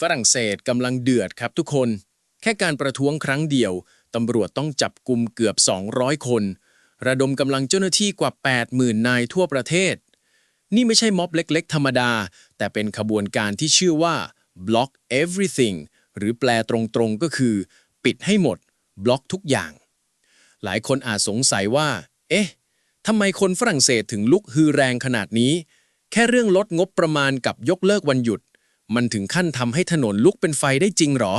ฝรั่งเศสกำลังเดือดครับทุกคน แค่การประท้วงครั้งเดียวตำรวจต้องจับกลุ่มเกือบ 200 คน ระดมกำลังเจ้าหน้าที่กว่า 80,000 นายทั่วประเทศ นี่ไม่ใช่ม็อบเล็ก ๆ ธรรมดา แต่เป็นขบวนการที่ชื่อว่า block everything หรือแปลตรงๆก็คือ ปิดให้หมด บล็อกทุกอย่าง หลายคนอาจสงสัยว่า เอ๊ะทำไมคนฝรั่งเศสถึงลุกฮือแรงขนาดนี้ แค่เรื่องลดงบประมาณกับยกเลิกวันหยุด มันถึงขั้นทำให้ถนนลุกเป็นไฟได้จริงหรอ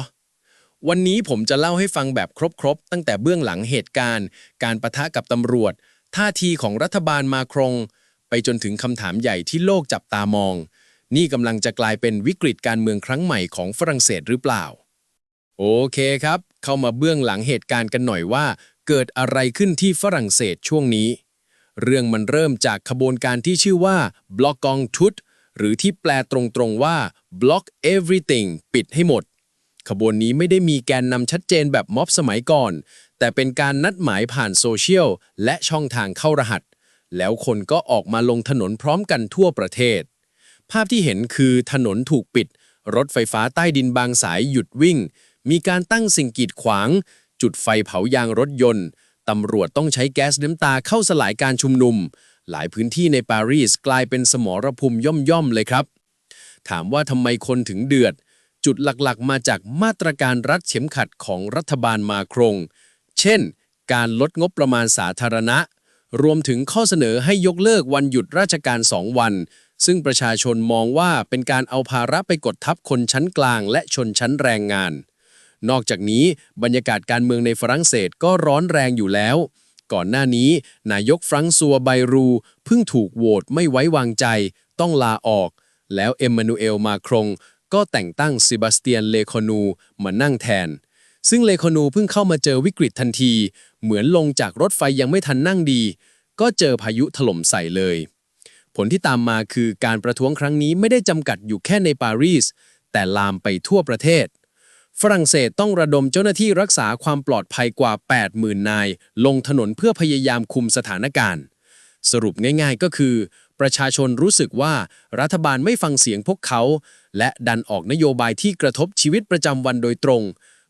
วันนี้ผมจะเล่าให้ฟังแบบครบๆ ตั้งแต่เบื้องหลังเหตุการณ์ การประทะกับตำรวจ ท่าทีของรัฐบาลมาครง ไปจนถึงคำถามใหญ่ที่โลกจับตามอง นี่กำลังจะกลายเป็นวิกฤตการเมืองครั้งใหม่ของฝรั่งเศสหรือเปล่า โอเคครับ เข้ามาเบื้องหลังเหตุการณ์กันหน่อยว่า เกิดอะไรขึ้นที่ฝรั่งเศสช่วงนี้ เรื่องมันเริ่มจากขบวนการที่ชื่อว่า Block Gong Tut หรือที่แปลตรงๆว่า Block Everything ปิดให้หมด ขบวนนี้ไม่ได้มีแกนนำชัดเจนแบบม็อบสมัยก่อน แต่เป็นการนัดหมายผ่านโซเชียลและช่องทางเข้ารหัส แล้วคนก็ออกมาลงถนนพร้อมกันทั่วประเทศ ภาพที่เห็นคือถนนถูกปิด รถไฟฟ้าใต้ดินบางสายหยุดวิ่ง มีการตั้งสิ่งกีดขวาง จุดไฟเผายางรถยนต์ตำรวจต้องใช้แก๊สน้ำตาเข้าสลายการชุมนุม หลายพื้นที่ในปารีสกลายเป็นสมรภูมิย่อมๆเลยครับ ถามว่าทำไมคนถึงเดือด จุดหลักๆ มาจากมาตรการรัดเข็มขัดของรัฐบาลมาครง เช่น การลดงบประมาณสาธารณะ รวมถึงข้อเสนอให้ยกเลิกวันหยุดราชการ2วัน ซึ่งประชาชนมองว่าเป็นการเอาภาระไปกดทับคนชั้นกลาง และชนชั้นแรงงาน นอกจากนี้บรรยากาศการเมืองในฝรั่งเศสก็ร้อนแรงอยู่แล้ว ก่อนหน้านี้ นายกฟรังซัวไบรูเพิ่งถูกโหวตไม่ไว้วางใจ ต้องลาออก แล้วเอ็มมานูเอลมาครง ก็แต่งตั้งซิบาสเตียนเลโคนูมานั่งแทน ซึ่งเลโคนูเพิ่งเข้ามาเจอวิกฤตทันที เหมือนลงจากรถไฟยังไม่ทันนั่งดี ก็เจอพายุถล่มใส่เลย ผลที่ตามมาคือการประท้วงครั้งนี้ไม่ได้จำกัดอยู่แค่ในปารีสแต่ลามไปทั่วประเทศ ฝรั่งเศสต้องระดมเจ้าหน้าที่รักษาความปลอดภัยกว่า 80,000 นาย ลงถนนเพื่อพยายามคุมสถานการณ์ สรุปง่ายๆก็คือ ประชาชนรู้สึกว่ารัฐบาลไม่ฟังเสียงพวกเขา และดันออกนโยบายที่กระทบชีวิตประจำวันโดยตรง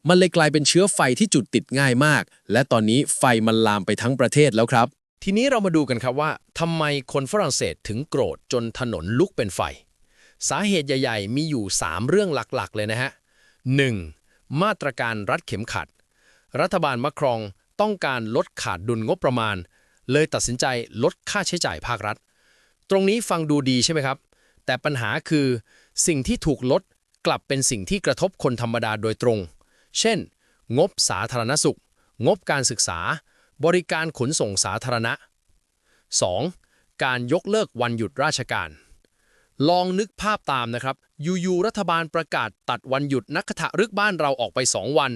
มันเลยกลายเป็นเชื้อไฟที่จุดติดง่ายมาก และตอนนี้ไฟมันลามไปทั้งประเทศแล้วครับ ทีนี้เรามาดูกันครับว่าทำไมคนฝรั่งเศสถึงโกรธจนถนนลุกเป็นไฟ สาเหตุใหญ่ ๆ มีอยู่ 3 เรื่องหลักๆ เลยนะฮะ 1. มาตรการรัดเข็มขัด รัฐบาลมะครองต้องการลดขาดดุลงบประมาณ เลยตัดสินใจลดค่าใช้จ่ายภาครัฐ ตรงนี้ฟังดูดีใช่ไหมครับ แต่ปัญหาคือสิ่งที่ถูกลดกลับเป็นสิ่งที่กระทบคนธรรมดาโดยตรง เช่น งบสาธารณสุข งบการศึกษา บริการขนส่งสาธารณะ 2. การยกเลิกวันหยุดราชการ ลองนึกภาพตามนะครับยู่ๆรัฐบาลประกาศตัดวันหยุดนักขะรึกบ้านเราออกไป 2 วัน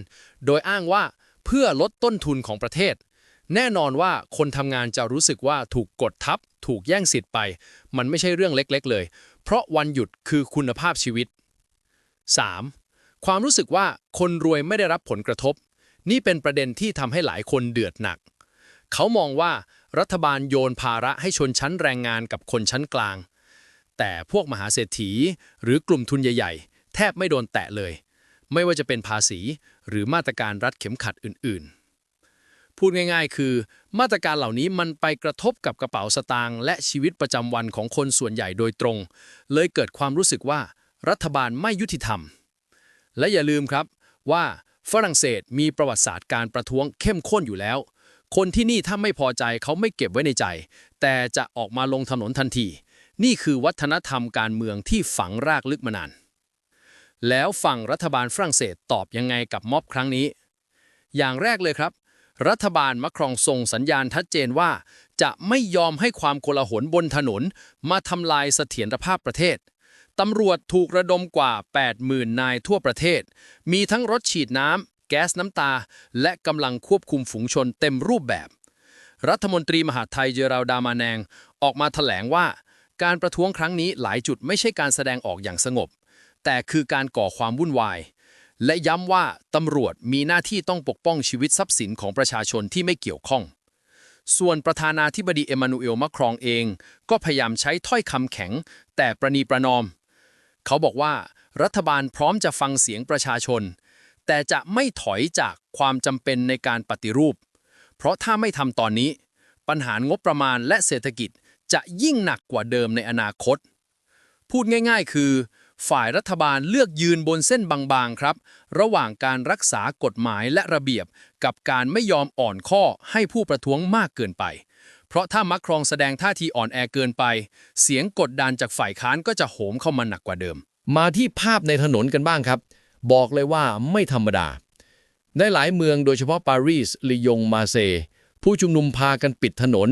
โดยอ้างว่าเพื่อลดต้นทุนของประเทศ แน่นอนว่าคนทำงานจะรู้สึกว่าถูกกดทับ ถูกแย่งสิทธิ์ไป มันไม่ใช่เรื่องเล็กๆ เลย เพราะวันหยุดคือคุณภาพชีวิต 3. ความรู้สึกว่าคนรวยไม่ได้รับผลกระทบ นี่เป็นประเด็นที่ทำให้หลายคนเดือดหนัก เขามองว่ารัฐบาลโยนภาระให้ชนชั้นแรงงานกับคนชั้นกลาง แต่พวกมหาเศรษฐี หรือกลุ่มทุนใหญ่ๆ แทบไม่โดนแตะเลย ไม่ว่าจะเป็นภาษีหรือมาตรการรัดเข็มขัดอื่นๆ พูดง่ายๆ คือมาตรการเหล่านี้มันไปกระทบกับกระเป๋าสตางค์และชีวิตประจำวันของคนส่วนใหญ่โดยตรง เลยเกิดความรู้สึกว่ารัฐบาลไม่ยุติธรรม และอย่าลืมครับว่าฝรั่งเศสมีประวัติศาสตร์การประท้วงเข้มข้นอยู่แล้ว คนที่นี่ถ้าไม่พอใจเขาไม่เก็บไว้ในใจ แต่จะออกมาลงถนนทันที นี่คือวัฒนธรรมการเมืองที่ฝังรากลึกมานาน แล้วฝั่งรัฐบาลฝรั่งเศสตอบยังไงกับม็อบครั้งนี้ อย่างแรกเลยครับ รัฐบาลมะครองส่งสัญญาณชัดเจนว่า จะไม่ยอมให้ความโกลาหลบนถนน มาทำลายเสถียรภาพประเทศตำรวจถูกระดมกว่า 80,000 นายทั่วประเทศ มีทั้งรถฉีดน้ำ แก๊สน้ำตา และกำลังควบคุมฝูงชนเต็มรูปแบบ รัฐมนตรีมหาไทยเจราดามาแนง ออกมาแถลงว่า การประท้วงครั้งนี้หลายจุดไม่ใช่การแสดงออกอย่างสงบ แต่คือการก่อความวุ่นวาย และย้ำว่าตำรวจมีหน้าที่ต้องปกป้องชีวิตทรัพย์สินของประชาชนที่ไม่เกี่ยวข้อง ส่วนประธานาธิบดีเอมานูเอลมาครองเอง ก็พยายามใช้ถ้อยคำแข็ง แต่ประนีประนอม เขาบอกว่ารัฐบาลพร้อมจะฟังเสียงประชาชน แต่จะไม่ถอยจากความจำเป็นในการปฏิรูป เพราะถ้าไม่ทำตอนนี้ ปัญหางบประมาณและเศรษฐกิจ จะยิ่งหนักกว่าเดิมในอนาคต พูดง่ายๆ คือ ฝ่ายรัฐบาลเลือกยืนบนเส้นบางๆ ครับ ระหว่างการรักษากฎหมายและระเบียบ กับการไม่ยอมอ่อนข้อให้ผู้ประท้วงมากเกินไป เพราะถ้ามัคครองแสดงท่าทีอ่อนแอเกินไป เสียงกดดันจากฝ่ายค้านก็จะโหมเข้ามาหนักกว่าเดิม มาที่ภาพในถนนกันบ้างครับ บอกเลยว่าไม่ธรรมดา ในหลายเมืองโดยเฉพาะปารีสลียงมาเซผู้ชุมนุมพากันปิดถนน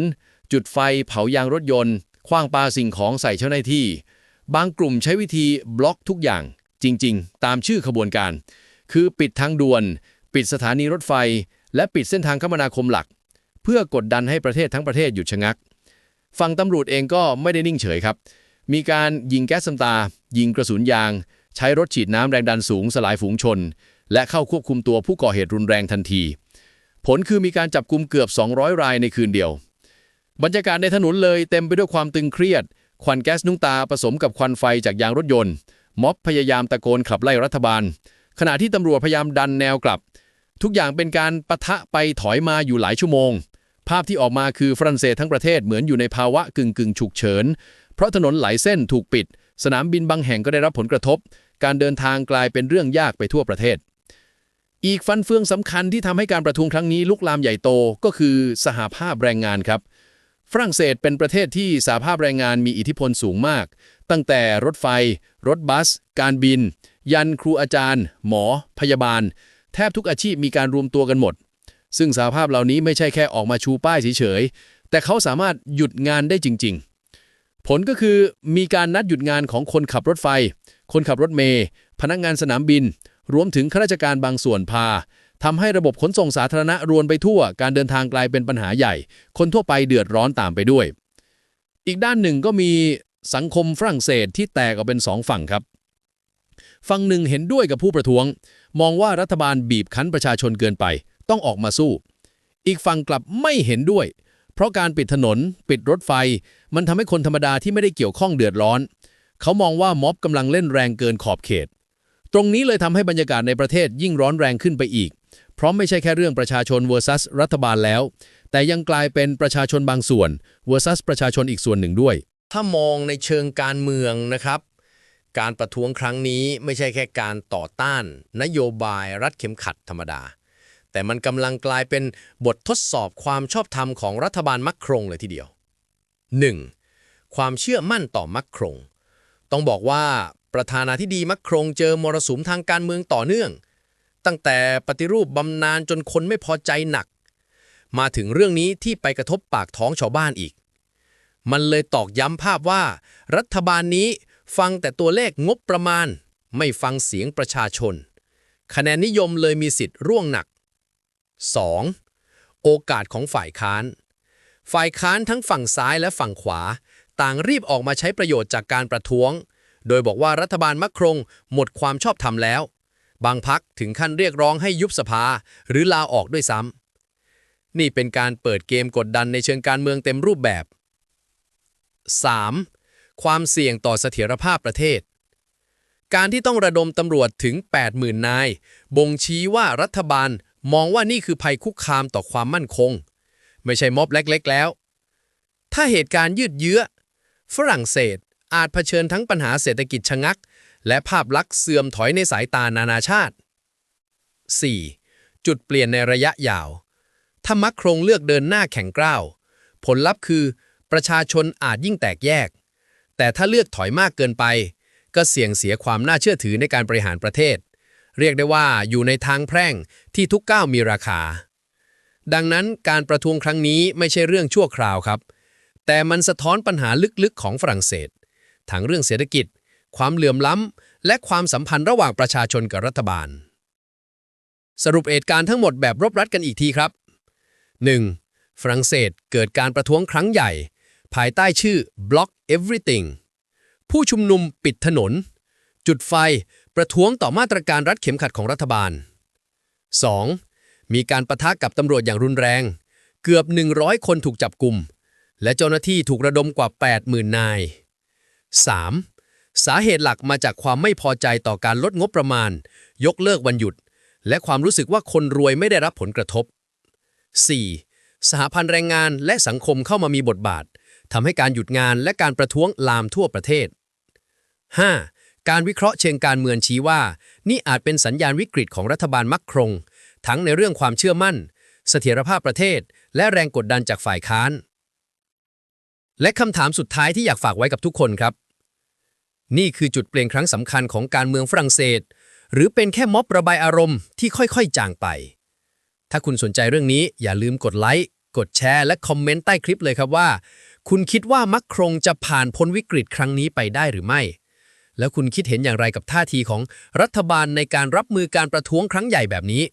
จุดไฟเผายางรถยนต์คว้างปาสิ่งของใส่เจ้าหน้าที่ บางกลุ่มใช้วิธีบล็อกทุกอย่าง จริง ๆ ตามชื่อขบวนการ คือปิดทางด่วน ปิดสถานีรถไฟ และปิดเส้นทางคมนาคมหลัก เพื่อกดดันให้ประเทศทั้งประเทศหยุดชะงักฝั่งตำรวจเองก็ไม่ได้นิ่งเฉยครับ มีการยิงแก๊สซ้ำตา ยิงกระสุนยาง ใช้รถฉีดน้ำแรงดันสูงสลายฝูงชน และเข้าควบคุมตัวผู้ก่อเหตุรุนแรงทันที ผลคือมีการจับกลุมเกือบ 200 รายในคืนเดียว บรรยากาศในถนนเลยเต็มไปด้วยความตึงเครียด ควันแก๊สนุ้งตาผสมกับควันไฟจากยางรถยนต์ ม็อบพยายามตะโกนขับไล่รัฐบาล ขณะที่ตำรวจพยายามดันแนวกลับ ทุกอย่างเป็นการปะทะไปถอยมาอยู่หลายชั่วโมง ภาพที่ออกมาคือฝรั่งเศสทั้งประเทศเหมือนอยู่ในภาวะกึ่งกึ่งฉุกเฉิน เพราะถนนหลายเส้นถูกปิด สนามบินบางแห่งก็ได้รับผลกระทบ การเดินทางกลายเป็นเรื่องยากไปทั่วประเทศอีกฟันเฟืองสำคัญที่ทำให้การประท้วงครั้งนี้ลุกลามใหญ่โตก็คือสหภาพแรงงานครับ ฝรั่งเศสเป็นประเทศที่สหภาพแรงงานมีอิทธิพลสูงมาก ตั้งแต่รถไฟ รถบัส การบิน ยันครูอาจารย์ หมอ พยาบาล แทบทุกอาชีพมีการรวมตัวกันหมด ซึ่งสหภาพเหล่านี้ไม่ใช่แค่ออกมาชูป้ายเฉยๆ แต่เขาสามารถหยุดงานได้จริง ๆ ผลก็คือมีการนัดหยุดงานของคนขับรถไฟ คนขับรถเมล์พนักงานสนามบิน รวมถึงข้าราชการบางส่วนพา ทำให้ระบบขนส่งสาธารณะรวนไปทั่ว การเดินทางกลายเป็นปัญหาใหญ่ คนทั่วไปเดือดร้อนตามไปด้วย อีกด้านหนึ่งก็มีสังคมฝรั่งเศสที่แตกออกเป็นสองฝั่งครับ ฝั่งหนึ่งเห็นด้วยกับผู้ประท้วง มองว่ารัฐบาลบีบคั้นประชาชนเกินไป ต้องออกมาสู้ อีกฝั่งกลับไม่เห็นด้วย เพราะการปิดถนน ปิดรถไฟ มันทำให้คนธรรมดาที่ไม่ได้เกี่ยวข้องเดือดร้อน เขามองว่าม็อบกำลังเล่นแรงเกินขอบเขต ตรงนี้เลยทำให้บรรยากาศในประเทศยิ่งร้อนแรงขึ้นไปอีก เพราะไม่ใช่แค่เรื่องประชาชน versus รัฐบาลแล้ว แต่ยังกลายเป็นประชาชนบางส่วน versus ประชาชนอีกส่วนหนึ่งด้วย ถ้ามองในเชิงการเมืองนะครับ การประท้วงครั้งนี้ไม่ใช่แค่การต่อต้าน นโยบายรัดเข็มขัดธรรมดา แต่มันกำลังกลายเป็นบททดสอบความชอบธรรมของรัฐบาลมัคครงเลยทีเดียว 1. ความเชื่อมั่นต่อมัคครง ต้องบอกว่าประธานาธิบดีมัคครงเจอมรสุมทางการเมืองต่อเนื่อง ตั้งแต่ปฏิรูปบำนาญจนคนไม่พอใจหนัก มาถึงเรื่องนี้ที่ไปกระทบปากท้องชาวบ้านอีก มันเลยตอกย้ำภาพว่า รัฐบาลนี้ฟังแต่ตัวเลขงบประมาณ ไม่ฟังเสียงประชาชน คะแนนนิยมเลยมีสิทธิ์ร่วงหนัก 2. โอกาสของฝ่ายค้าน ฝ่ายค้านทั้งฝั่งซ้ายและฝั่งขวา ต่างรีบออกมาใช้ประโยชน์จากการประท้วง โดยบอกว่ารัฐบาลมัคครงหมดความชอบธรรมแล้ว บางพักถึงขั้นเรียกร้องให้ยุบสภา หรือลาออกด้วยซ้ำนี่เป็นการเปิดเกมกดดันในเชิงการเมืองเต็มรูปแบบ 3. ความเสี่ยงต่อเสถียรภาพประเทศ การที่ต้องระดมตำรวจถึง 80,000 นาย บ่งชี้ว่ารัฐบาลมองว่านี่คือภัยคุกคามต่อความมั่นคง ไม่ใช่ม็อบเล็ก ๆ แล้ว ถ้าเหตุการณ์ยืดเยื้อ ฝรั่งเศสอาจเผชิญทั้งปัญหาเศรษฐกิจชะงัก และภาพลักษณ์เสื่อมถอยในสายตานานาชาติ 4. จุดเปลี่ยนในระยะยาว ถ้ามัคโครงเลือกเดินหน้าแข่งกร้าว ผลลัพธ์คือ ประชาชนอาจยิ่งแตกแยก แต่ถ้าเลือกถอยมากเกินไป ก็เสี่ยงเสียความน่าเชื่อถือในการบริหารประเทศ เรียกได้ว่าอยู่ในทางแพร่งที่ทุกก้าวมีราคา ดังนั้นการประท้วงครั้งนี้ไม่ใช่เรื่องชั่วคราวครับ แต่มันสะท้อนปัญหาลึกๆของฝรั่งเศสทั้งเรื่องเศรษฐกิจ ความเหลื่อมล้ำ และความสัมพันธ์ระหว่างประชาชนกับรัฐบาล สรุปเหตุการณ์ทั้งหมดแบบรบรัดกันอีกทีครับ 1. ฝรั่งเศสเกิดการประท้วงครั้งใหญ่ ภายใต้ชื่อ Block Everything ผู้ชุมนุมปิดถนน จุดไฟประท้วงต่อมาตรการรัดเข็มขัดของรัฐบาล 2. มีการประทะกับตำรวจอย่างรุนแรง เกือบ 100 คนถูกจับกลุ่ม และเจ้าหน้าที่ถูกระดมกว่า 80,000 นาย 3. สาเหตุหลักมาจากความไม่พอใจต่อการลดงบประมาณ ยกเลิกวันหยุด และความรู้สึกว่าคนรวยไม่ได้รับผลกระทบ 4. สหพันธ์แรงงานและสังคมเข้ามามีบทบาททำให้การหยุดงานและการประท้วงลามทั่วประเทศ 5. การวิเคราะห์เชิงการเมืองชี้ว่า นี่อาจเป็นสัญญาณวิกฤตของรัฐบาลมักครง ทั้งในเรื่องความเชื่อมั่น เสถียรภาพประเทศ และแรงกดดันจากฝ่ายค้าน และคำถามสุดท้ายที่อยากฝากไว้กับทุกคนครับ นี่คือจุดเปลี่ยนครั้งสำคัญของการเมืองฝรั่งเศส หรือเป็นแค่ม็อบระบายอารมณ์ที่ค่อยๆ จางไป ถ้าคุณสนใจเรื่องนี้อย่าลืมกดไลค์ กดแชร์ และคอมเมนต์ใต้คลิปเลยครับว่า คุณคิดว่ามักครงจะผ่านพ้นวิกฤตครั้งนี้ไปได้หรือไม่ แล้วคุณคิดเห็นอย่างไรกับท่าทีของรัฐบาลในการรับมือการประท้วงครั้งใหญ่แบบนี้